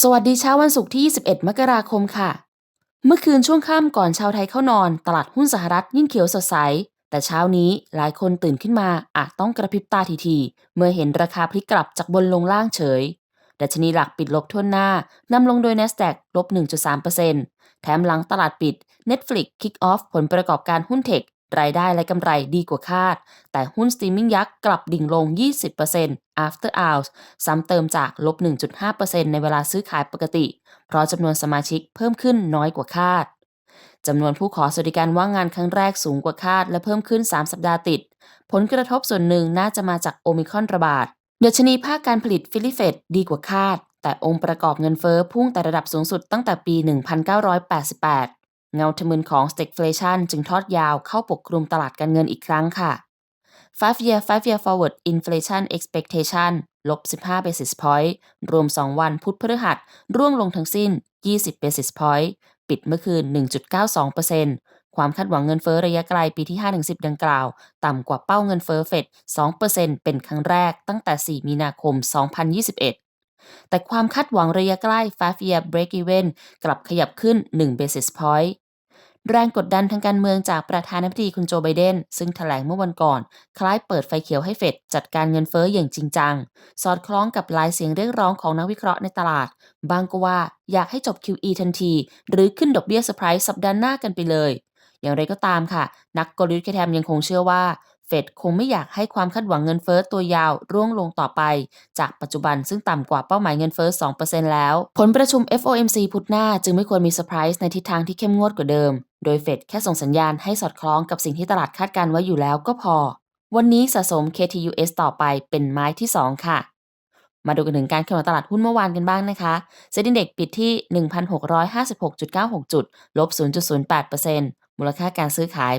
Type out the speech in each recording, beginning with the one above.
สวัสดีเช้าวันศุกร์ที่ 21 มกราคมค่ะ เมื่อคืนช่วงค่ำก่อนชาวไทยเข้านอน ตลาดหุ้นสหรัฐยิ่งเขียวสดใส แต่เช้านี้หลายคนตื่นขึ้นมาอาจต้องกระพริบตาทีๆเมื่อเห็นราคาพลิกกลับจากบนลงล่างเฉย ดัชนีหลักปิดลบทั่วหน้านำลงโดย NASDAQ ลบ 1.3%แถมหลังตลาดปิด Netflix Kick Off ผลประกอบการหุ้นเทครายได้และกำไรดีกว่าคาด แต่หุ้นสตรีมมิ่งยักษ์กลับดิ่งลง 20% after hours ซ้ำเติมจากลบ 1.5%ในเวลาซื้อขายปกติ เพราะจำนวนสมาชิกเพิ่มขึ้นน้อยกว่าคาดจำนวนผู้ขอสวัสดิการว่างงานครั้งแรกสูงกว่าคาด และเพิ่มขึ้น 3 สัปดาห์ติด ผลกระทบส่วนหนึ่งน่าจะมาจากโอมิคอนระบาดดัชนีภาคการผลิตฟิลิเฟดดีกว่าคาด แต่องค์ประกอบเงินเฟอ้อพุ่งแต่ระดับสูงสุดตั้งแต่ปี 1988 เงาทะมึนของ stagflation จึงทอดยาวเข้าปกคลุมตลาดการเงินอีกครั้งค่ะ 5 year 5 year forward inflation expectation ลบ 15 basis point รวม 2 วันพุธพฤหัส ร่วงลงทั้งสิ้น 20 basis point ปิดเมื่อคืน 1.92%ความคาดหวังเงินเฟ้อระยะไกลปีที่ 5-10 ดังกล่าว ต่ำกว่าเป้าเงินเฟ้อเฟด 2%เป็นครั้งแรกตั้งแต่ 4 มีนาคม 2021แต่ความคาดหวังระยะใกล้ 5 year break even กลับขยับขึ้น 1 basis point แรงกดดันทางการเมืองจากประธานาธิบดีคุณโจไบเดน ซึ่งถแถลงเมื่อวันก่อน คล้ายเปิดไฟเขียวให้เฟดจัดการเงินเฟอ้ออย่างจริงจัง สอดคล้องกับลายเสียงเรียกร้องของนักวิเคราะห์ในตลาด บางก็ว่าอยากให้จบ QE ทันที หรือขึ้นดอกเบี้ยเซอร์ไพรส์สัปดาห์หน้ากันไปเลย อย่างไรก็ตามค่ะ นักกลยุทธ์แทมยังคงเชื่อว่าเฟดคงไม่อยากให้ความคาดหวังเงินเฟอ้อตัวยาวร่วงลงต่อไป จากปัจจุบันซึ่งต่ำกว่าเป้าหมายเงินเฟอ้อ 2%แล้ว ผลประชุม FOMC พุธหน้าจึงไม่ควรมีเซอร์ไพรส์ในทิศทางที่เข้มงวดกว่าเดิม โดยเฟดแค่ส่งสัญญาณให้สอดคล้องกับสิ่งที่ตลาดคาดการไว้อยู่แล้วก็พอ วันนี้สะสม KTUS ต่อไปเป็นไม้ที่ 2 ค่ะ มาดูกันถึงการขึ้นของตลาดหุ้นเมื่อวานกันบ้างนะคะเซ็นดินเด็กปิดที่ 1,656.96 จุด ลบ 0.08%มูลค่าการซื้อขาย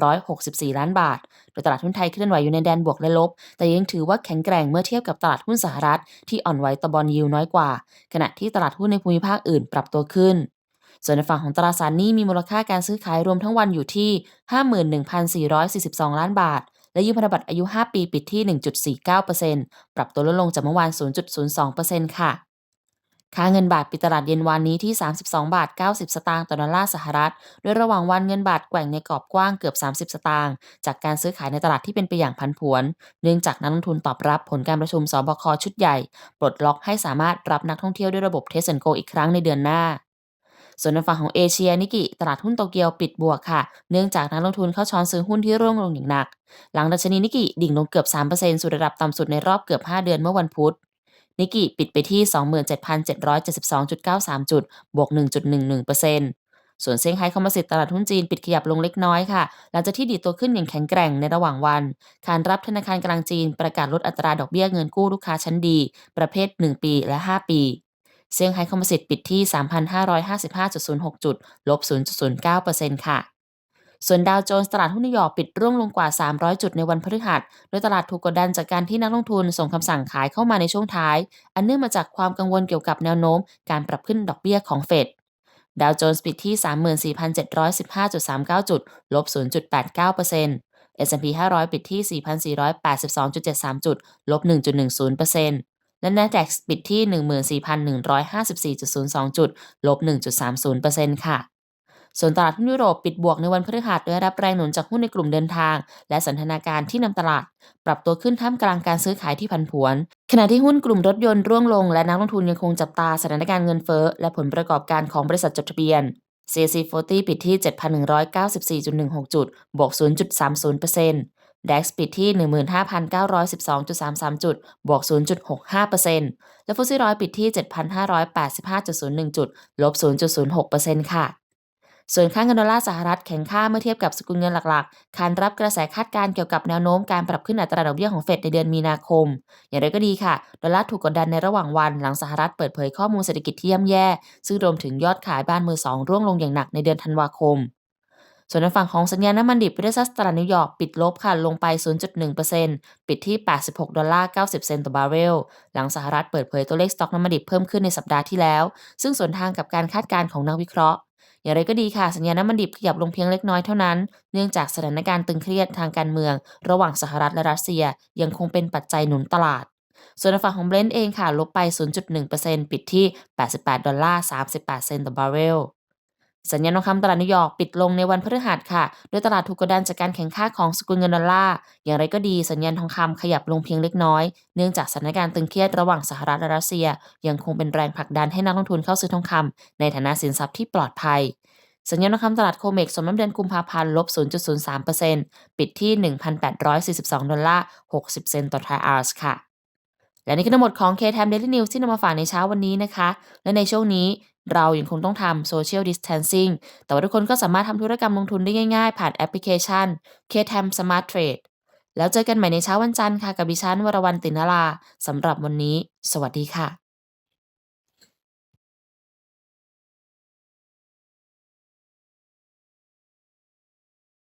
88,64 ล้านบาท โดยตลาดหุ้นไทยเคลื่อนไหวอยู่ในแดนบวกและลบ แต่ยังถือว่าแข็งแกร่งเมื่อเทียบกับตลาดหุ้นสหรัฐ ที่อ่อนไหวต่อบอลยิวน้อยกว่า ขณะที่ตลาดหุ้นในภูมิภาคอื่นปรับตัวขึ้น ส่วนในฝั่งของตราสารหนี้มีมูลค่าการซื้อขายรวมทั้งวันอยู่ที่ 51,442 ล้านบาท และยืมพันธบัตรอายุ 5 ปีปิดที่ 1.49%ปรับตัวลดลงจากเมื่อวาน 0.02%ค่ะ ค่าเงินบาทปิดตลาดเย็นวานนี้ที่ 32 บาท 90 สตางค์ต่อดอลลาร์สหรัฐ โดยระหว่างวันเงินบาทแกว่งในกรอบกว้างเกือบ 30 สตางค์ จากการซื้อขายในตลาดที่เป็นไปอย่างผันผวน เนื่องจากนักลงทุนตอบรับผลการประชุมสบคชุดใหญ่ ปลดล็อกให้สามารถรับนักท่องเที่ยวด้วยระบบเทสเซนโกอีกครั้งในเดือนหน้า ส่วนในฝั่งของเอเชียนิกิตลาดหุ้นโตเกียวปิดบวกค่ะ เนื่องจากนักลงทุนเข้าช้อนซื้อหุ้นที่ร่วงลงอย่างหนัก หลังดัชนีนิกิดิ่งลงเกือบ 3%สู่ระดับต่ำสุดในรอบเกือบ 5 เดือนเมื่อวันพุธนิกิปิดไปที่ 27,772.93 จุด บวก 1.11%ส่วนเซี่ยงไฮ้คอมโพสิตตลาดหุ้นจีนปิดขยับลงเล็กน้อยค่ะ หลังจากที่ดีดตัวขึ้นอย่างแข็งแกร่งในระหว่างวันขานรับธนาคารกลางจีนประกาศลดอัตราดอกเบี้ยเงินกู้ลูกค้าชั้นดี ประเภท 1 ปีและ 5 ปี เซี่ยงไฮ้คอมโพสิตปิดที่ 3,555.06 จุด ลบ 0.09%ค่ะ ส่วนดาวโจนส์ตลาดหุ้นนิวยอร์กปิดร่วงลงกว่า 300 จุดในวันพฤหัส โดยตลาดถูกกดดันจากการที่นักลงทุนส่งคำสั่งขายเข้ามาในช่วงท้าย อันเนื่องมาจากความกังวลเกี่ยวกับแนวโน้ม การปรับขึ้นดอกเบี้ยของเฟด ดาวโจนส์ปิดที่ 34,715.39 จุด ลบ 0.89% S&P 500 ปิดที่ 4,482.73 จุด ลบ 1.10% และ NASDAQ ปิดที่ 14,154.02 จุด ลบ 1.30%ค่ะส่วนตลาดหุ้นยุโรปปิดบวกในวันพฤหัสได้รับแรงหนุนจากหุ้นในกลุ่มเดินทาง และสันทนาการที่นำตลาด ปรับตัวขึ้นท่ามกลางการซื้อขายที่ผันผวน ขณะที่หุ้นกลุ่มรถยนต์ร่วงลง และนักลงทุนยังคงจับตาสถานการณ์เงินเฟ้อ และผลประกอบการของบริษัทจดทะเบียน CAC 40 ปิดที่ 7,194.16 จุด บวก 0.30% DAX ปิดที่ 15,912.33 จุด บวก 0.65%และฟุตซี่ร้อยปิดที่ 7,585.01 จุด ลบ 0.06%ค่ะ ส่วนค่าเงินดอลลาร์สหรัฐแข็งค่าเมื่อเทียบกับสกุลเงินหลักๆคานรับกระแสคาดการณ์เกี่ยวกับแนวโน้มการปรับขึ้นอัตราดอกเบี้ยของเฟดในเดือนมีนาคม อย่างไรก็ดีค่ะ ดอลลาร์ถูกกดดันในระหว่างวันหลังสหรัฐเปิดเผยข้อมูลเศรษฐกิจที่ย่ำแย่ ซึ่งรวมถึงยอดขายบ้านมือสองร่วงลงอย่างหนักในเดือนธันวาคม ส่วนในฝั่งของสัญญาณน้ำมันดิบเวซัสตลาดนิวยอร์กปิดลบค่ะลงไป 0.1%ปิดที่ 86 ดอลลาร์ 90 เซนต์ต่อบาร์เรล หลังสหรัฐเปิดเผยตัวเลขสต็อกน้ำมันดิบเพิ่มขึ้นในสัปดาห์ที่แล้ว ซึ่งสวนทางกับการคาดการณ์ของนักวิเคราะห์ อย่างไรก็ดีค่ะ สัญญาณน้ำมันดิบขยับลงเพียงเล็กน้อยเท่านั้น เนื่องจากสถานการณ์ตึงเครียดทางการเมือง ระหว่างสหรัฐและรัสเซีย ยังคงเป็นปัจจัยหนุนตลาดส่วนฝั่งของ Brent เองค่ะ ลบไป 0.1%ปิดที่ 88 ดอลลาร์ 38 เซนต์ต่อบาร์เรล สัญญาณทองคำตลาดนิวยอร์กปิดลงในวันพฤหัสค่ะ โดยตลาดถูกกดดันจากการแข่งข้าของสกุลเงินดอลลาร์ อย่างไรก็ดีสัญญาณทองคำขยับลงเพียงเล็กน้อย เนื่องจากสถานการณ์ตึงเครียดระหว่างสหรัฐและรัสเซีย ยังคงเป็นแรงผลักดันให้นักลงทุนเข้าซื้อทองคำในฐานะสินทรัพย์ที่ปลอดภัย สัญญาณทองคำตลาดโคเมกสมน้ำเดือนกุมภาพันธ์ลบ 0.03%ปิดที่ 1,842 ดอลลาร์ 60 เซนต์ต่อทรายออนซ์ค่ะและนี่คือทั้งหมดของ K-Time Daily News ที่นำมาฝากในเช้าวันนี้นะคะ และในช่วงนี้ เรายังคงต้องทำ Social Distancing แต่ว่าทุกคนก็สามารถทำธุรกรรมลงทุนได้ง่ายๆ ผ่านแอปพลิเคชัน k t a m Smart Trade แล้วเจอกันใหม่ในเช้าวันจันทร์ค่ะ กับดิฉันวรวรรณตินลาสำหรับวันนี้ สวัสดีค่ะ